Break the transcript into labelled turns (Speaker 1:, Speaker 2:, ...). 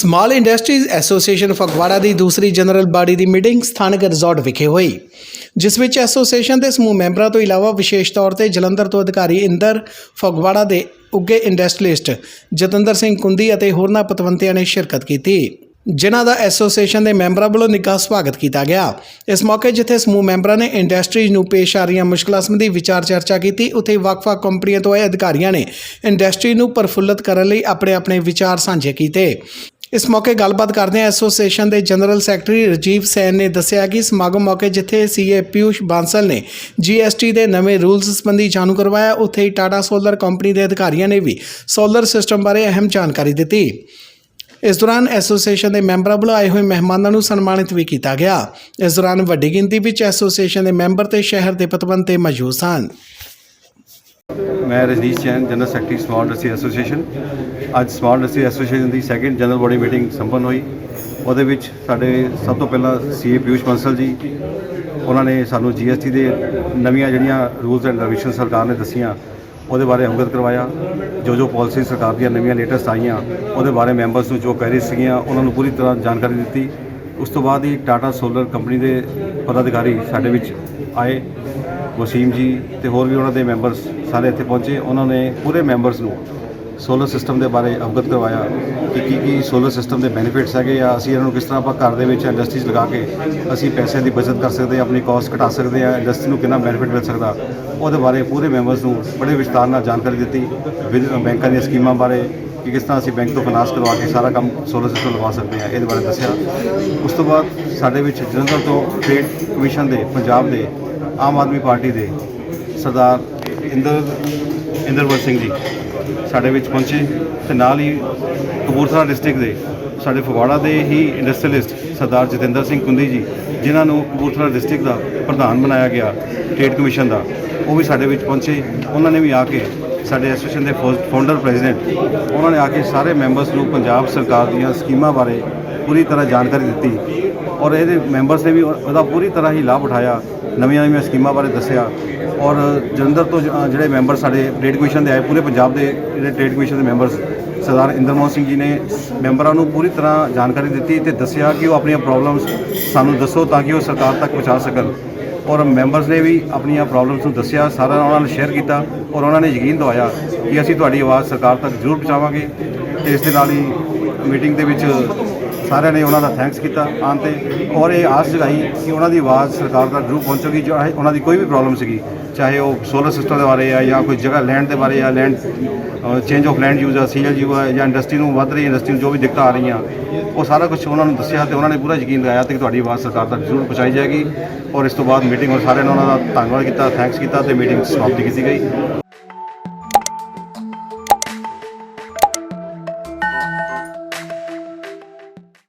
Speaker 1: Small industries association Phagwara ਦੀ ਦੂਸਰੀ general body ਦੀ ਮੀਟਿੰਗ ਸਥਾਨਕ ਰਿਜ਼ੋਰਟ ਵਿਖੇ ਹੋਈ, ਜਿਸ ਵਿੱਚ ਐਸੋਸੀਏਸ਼ਨ ਦੇ ਸਮੂਹ ਮੈਂਬਰਾਂ ਤੋਂ ਇਲਾਵਾ ਵਿਸ਼ੇਸ਼ ਤੌਰ ਤੇ ਜਲੰਧਰ ਤੋਂ ਅਧਿਕਾਰੀ ਇੰਦਰ ਫਗਵਾੜਾ ਦੇ ਉੱਗੇ ਇੰਡਸਟਰੀਲਿਸਟ ਜਤਿੰਦਰ ਸਿੰਘ ਕੁੰਦੀ ਅਤੇ ਹੋਰਨਾਂ ਪਤਵੰਤਿਆਂ ਨੇ ਸ਼ਿਰਕਤ ਕੀਤੀ। ਜਿਨ੍ਹਾਂ ਦਾ ਐਸੋਸੀਏਸ਼ਨ ਦੇ ਮੈਂਬਰਾਂ ਵੱਲੋਂ ਨਿੱਘਾ ਸਵਾਗਤ ਕੀਤਾ ਗਿਆ। ਇਸ ਮੌਕੇ ਜਿੱਥੇ ਸਮੂਹ ਮੈਂਬਰਾਂ ਨੇ ਇੰਡਸਟਰੀਜ਼ ਨੂੰ ਪੇਸ਼ ਆ ਰਹੀਆਂ ਮੁਸ਼ਕਲਾਂ ਸੰਬੰਧੀ ਵਿਚਾਰ ਚਰਚਾ ਕੀਤੀ, ਉੱਥੇ ਵੱਖ-ਵੱਖ ਕੰਪਨੀਆਂ ਤੋਂ ਆਏ ਅਧਿਕਾਰੀਆਂ ਨੇ ਇੰਡਸਟਰੀ ਨੂੰ ਪਰਫੁੱਲਤ ਕਰਨ ਲਈ ਆਪਣੇ-ਆਪਣੇ ਵਿਚਾਰ ਸਾਂਝੇ ਕੀਤੇ। ਇਸ ਮੌਕੇ ਗੱਲਬਾਤ ਕਰਦਿਆਂ ਐਸੋਸੀਏਸ਼ਨ ਦੇ ਜਨਰਲ ਸੈਕਟਰੀ ਰਜੀਵ ਸੈਨ ਨੇ ਦੱਸਿਆ ਕਿ ਸਮਾਗਮ ਮੌਕੇ ਜਿੱਥੇ ਸੀਏ ਪਿਊਸ਼ ਬਾਂਸਲ ਨੇ ਜੀਐਸਟੀ ਦੇ ਨਵੇਂ ਰੂਲਸ ਸੰਬੰਧੀ ਜਾਣੂ ਕਰਵਾਇਆ, ਉੱਥੇ ਹੀ ਟਾਟਾ ਸੋਲਰ ਕੰਪਨੀ ਦੇ ਅਧਿਕਾਰੀਆਂ ਨੇ ਵੀ ਸੋਲਰ ਸਿਸਟਮ ਬਾਰੇ ਅਹਿਮ ਜਾਣਕਾਰੀ ਦਿੱਤੀ। ਇਸ ਦੌਰਾਨ ਐਸੋਸੀਏਸ਼ਨ ਦੇ ਮੈਂਬਰਾਂ ਵੱਲੋਂ ਆਏ ਹੋਏ ਮਹਿਮਾਨਾਂ ਨੂੰ ਸਨਮਾਨਿਤ ਵੀ ਕੀਤਾ ਗਿਆ। ਇਸ ਦੌਰਾਨ ਵੱਡੀ ਗਿਣਤੀ ਵਿੱਚ ਐਸੋਸੀਏਸ਼ਨ ਦੇ ਮੈਂਬਰ ਤੇ ਸ਼ਹਿਰ ਦੇ ਪਤਵੰਤੇ ਮੌਜੂਦ ਸਨ।
Speaker 2: ਮੈਂ Rajneesh Jain general secretary small industry association ਅੱਜ ਸਮਾਲ ਇੰਡਸਟਰੀ ਐਸੋਸੀਏਸ਼ਨ ਦੀ ਸੈਕੰਡ ਜਨਰਲ ਬੋਡੀ ਮੀਟਿੰਗ ਸੰਪੰਨ ਹੋਈ। ਉਹਦੇ ਵਿੱਚ ਸਾਡੇ ਸਭ ਤੋਂ ਪਹਿਲਾਂ ਸੀਏ ਪਿਊਸ਼ ਬੰਸਲ ਜੀ, ਉਹਨਾਂ ਨੇ ਸਾਨੂੰ ਜੀਐਸਟੀ ਦੇ ਨਵੀਆਂ ਜਿਹੜੀਆਂ ਰੂਲਸ ਐਂਡ ਰੈਗੂਲੇਸ਼ਨ ਸਰਕਾਰ ਨੇ ਦੱਸੀਆਂ, ਉਹਦੇ ਬਾਰੇ ਅਵਗਤ ਕਰਵਾਇਆ। ਜੋ ਜੋ ਪਾਲਿਸੀ ਸਰਕਾਰ ਦੀਆਂ ਨਵੀਆਂ ਲੇਟੈਸਟ ਆਈਆਂ, ਉਹਦੇ ਬਾਰੇ ਮੈਂਬਰਸ ਨੂੰ ਜੋ ਕੁਐਰੀਜ਼ ਸੀਗੀਆਂ, ਉਹਨਾਂ ਨੂੰ ਪੂਰੀ ਤਰ੍ਹਾਂ ਜਾਣਕਾਰੀ ਦਿੱਤੀ। ਉਸ ਤੋਂ ਬਾਅਦ ਹੀ ਟਾਟਾ ਸੋਲਰ ਕੰਪਨੀ ਦੇ ਪਦਾਧਿਕਾਰੀ ਸਾਡੇ ਵਿੱਚ ਆਏ, ਵਸੀਮ ਜੀ ਤੇ ਹੋਰ ਵੀ ਉਹਨਾਂ ਦੇ ਮੈਂਬਰਸ ਸਾਰੇ ਇੱਥੇ ਪਹੁੰਚੇ। ਉਹਨਾਂ ਨੇ ਪੂਰੇ ਮੈਂਬਰਸ ਨੂੰ ਸੋਲਰ ਸਿਸਟਮ ਦੇ ਬਾਰੇ ਅਵਗਤ ਕਰਵਾਇਆ ਕਿ ਕੀ ਕੀ ਸੋਲਰ ਸਿਸਟਮ ਦੇ ਬੈਨੀਫਿਟਸ ਹੈਗੇ ਆ, ਅਸੀਂ ਇਹਨਾਂ ਨੂੰ ਕਿਸ ਤਰ੍ਹਾਂ ਆਪਾਂ ਘਰ ਦੇ ਵਿੱਚ ਇੰਡਸਟਰੀਜ਼ ਲਗਾ ਕੇ ਅਸੀਂ ਪੈਸਿਆਂ ਦੀ ਬਚਤ ਕਰ ਸਕਦੇ ਹਾਂ, ਆਪਣੀ ਕਾਸਟ ਘਟਾ ਸਕਦੇ ਹਾਂ ਇੰਡਸਟਰੀ ਨੂੰ ਕਿੰਨਾ ਬੈਨੀਫਿਟ ਮਿਲ ਸਕਦਾ। ਉਹਦੇ ਬਾਰੇ ਪੂਰੇ ਮੈਂਬਰਸ ਨੂੰ ਬੜੇ ਵਿਸਤਾਰ ਨਾਲ ਜਾਣਕਾਰੀ ਦਿੱਤੀ, ਵਿਦ- ਬੈਂਕਾਂ ਦੀਆਂ ਸਕੀਮਾਂ ਬਾਰੇ ਕਿ ਕਿਸ ਤਰ੍ਹਾਂ ਅਸੀਂ ਬੈਂਕ ਤੋਂ ਫਾਈਨਾਂਸ ਕਰਵਾ ਕੇ ਸਾਰਾ ਕੰਮ ਸੋਲਰ ਸਿਸਟਮ ਲਵਾ ਸਕਦੇ ਹਾਂ, ਇਹਦੇ ਬਾਰੇ ਦੱਸਿਆ। ਉਸ ਤੋਂ ਬਾਅਦ ਸਾਡੇ ਵਿੱਚ ਜਲੰਧਰ ਤੋਂ ਟ੍ਰੇਡ ਕਮਿਸ਼ਨ ਦੇ, ਪੰਜਾਬ ਦੇ ਆਮ ਆਦਮੀ ਪਾਰਟੀ ਦੇ ਸਰਦਾਰ ਇੰਦਰ ਇੰਦਰਵਰ ਸਿੰਘ ਜੀ ਸਾਡੇ ਵਿੱਚ ਪਹੁੰਚੇ ਤੇ ਨਾਲ ਹੀ ਕਪੂਰਥਲਾ ਡਿਸਟ੍ਰਿਕਟ ਦੇ ਸਾਡੇ ਫਗਵਾੜਾ ਦੇ ਹੀ ਇੰਡਸਟਰੀਲਿਸਟ ਸਰਦਾਰ ਜਤਿੰਦਰ ਸਿੰਘ ਕੁੰਦੀ ਜੀ, ਜਿਨ੍ਹਾਂ ਨੂੰ ਕਪੂਰਥਲਾ ਡਿਸਟ੍ਰਿਕਟ ਦਾ ਪ੍ਰਧਾਨ ਬਣਾਇਆ ਗਿਆ ਟ੍ਰੇਡ ਕਮਿਸ਼ਨ ਦਾ, ਉਹ ਵੀ ਸਾਡੇ ਵਿੱਚ ਪਹੁੰਚੇ। ਉਹਨਾਂ ਨੇ ਵੀ ਆ ਕੇ ਸਾਡੇ ਐਸੋਸੀਏਸ਼ਨ ਦੇ ਫਾਊਂਡਰ ਪ੍ਰੈਜ਼ੀਡੈਂਟ ਉਹਨਾਂ ਨੇ ਆ ਕੇ ਸਾਰੇ ਮੈਂਬਰਸ ਨੂੰ ਪੰਜਾਬ ਸਰਕਾਰ ਦੀਆਂ ਸਕੀਮਾਂ ਬਾਰੇ ਪੂਰੀ ਤਰ੍ਹਾਂ ਜਾਣਕਾਰੀ ਦਿੱਤੀ। ਔਰ ਇਹਦੇ ਮੈਂਬਰਸ ਨੇ ਵੀ ਉਹਦਾ ਪੂਰੀ ਤਰ੍ਹਾਂ ਹੀ ਲਾਭ ਉਠਾਇਆ, ਨਵੀਆਂ ਨਵੀਆਂ ਸਕੀਮਾਂ ਬਾਰੇ ਦੱਸਿਆ। ਔਰ ਜਲੰਧਰ ਤੋਂ ਜਿਹੜੇ ਮੈਂਬਰ ਸਾਡੇ ਟ੍ਰੇਡ ਕਮਿਸ਼ਨ ਦੇ ਆਏ, ਪੂਰੇ ਪੰਜਾਬ ਦੇ ਜਿਹੜੇ ਟ੍ਰੇਡ ਕਮਿਸ਼ਨ ਦੇ ਮੈਂਬਰਸ, ਸਰਦਾਰ ਇੰਦਰਮੋਹਨ ਸਿੰਘ ਜੀ ਨੇ ਮੈਂਬਰਾਂ ਨੂੰ ਪੂਰੀ ਤਰ੍ਹਾਂ ਜਾਣਕਾਰੀ ਦਿੱਤੀ ਤੇ ਦੱਸਿਆ ਕਿ ਉਹ ਆਪਣੀਆਂ ਪ੍ਰੋਬਲਮਸ ਸਾਨੂੰ ਦੱਸੋ ਤਾਂ ਕਿ ਉਹ ਸਰਕਾਰ ਤੱਕ ਪਹੁੰਚਾ ਸਕਣ। ਔਰ ਮੈਂਬਰਸ ਨੇ ਵੀ ਆਪਣੀਆਂ ਪ੍ਰੋਬਲਮਸ ਨੂੰ ਦੱਸਿਆ ਸਾਰਾ ਉਹਨਾਂ ਨਾਲ ਸ਼ੇਅਰ ਕੀਤਾ ਔਰ ਉਹਨਾਂ ਨੇ ਯਕੀਨ ਦਵਾਇਆ ਕਿ ਅਸੀਂ ਤੁਹਾਡੀ ਆਵਾਜ਼ ਸਰਕਾਰ ਤੱਕ ਜ਼ਰੂਰ ਪਹੁੰਚਾਵਾਂਗੇ ਤੇ ਇਸ ਦੇ ਨਾਲ ਹੀ ਮੀਟਿੰਗ ਦੇ ਵਿੱਚ ਸਾਰਿਆਂ ਨੇ ਉਹਨਾਂ ਦਾ ਥੈਂਕਸ ਕੀਤਾ ਆਉਣ ਤੇ। ਔਰ ਇਹ ਆਸ ਜਗਾਈ ਕਿ ਉਹਨਾਂ ਦੀ ਆਵਾਜ਼ ਸਰਕਾਰ ਤੱਕ ਜ਼ਰੂਰ ਪਹੁੰਚੇਗੀ ਜੋ ਉਹਨਾਂ ਦੀ ਕੋਈ ਵੀ ਪ੍ਰੋਬਲਮ ਸੀਗੀ, ਚਾਹੇ ਉਹ ਸੋਲਰ ਸਿਸਟਮ ਦੇ ਬਾਰੇ ਆ ਜਾਂ ਕੋਈ ਜਗ੍ਹਾ ਲੈਂਡ ਦੇ ਬਾਰੇ ਆ land change of land use ਆ ਸੀਐਲਯੂ ਆ, ਜਾਂ ਇੰਡਸਟਰੀ ਨੂੰ ਵੱਧ ਰਹੀ ਇੰਡਸਟਰੀ ਨੂੰ ਜੋ ਵੀ ਦਿੱਕਤਾਂ ਆ ਰਹੀਆਂ, ਉਹ ਸਾਰਾ ਕੁਝ ਉਹਨਾਂ ਨੂੰ ਦੱਸਿਆ ਤੇ ਉਹਨਾਂ ਨੇ ਪੂਰਾ ਯਕੀਨ ਦਿਵਾਇਆ ਤੇ ਕਿ ਤੁਹਾਡੀ ਆਵਾਜ਼ ਸਰਕਾਰ ਤੱਕ ਜ਼ਰੂਰ ਪਹੁੰਚਾਈ ਜਾਏਗੀ। ਔਰ ਇਸ ਤੋਂ ਬਾਅਦ ਮੀਟਿੰਗ ਹੋਰ ਸਾਰਿਆਂ ਨੇ ਉਹਨਾਂ ਦਾ ਧੰਨਵਾਦ ਕੀਤਾ ਥੈਂਕਸ ਕੀਤਾ ਤੇ ਮੀਟਿੰਗ ਸਮਾਪਤੀ ਕੀਤੀ ਗਈ।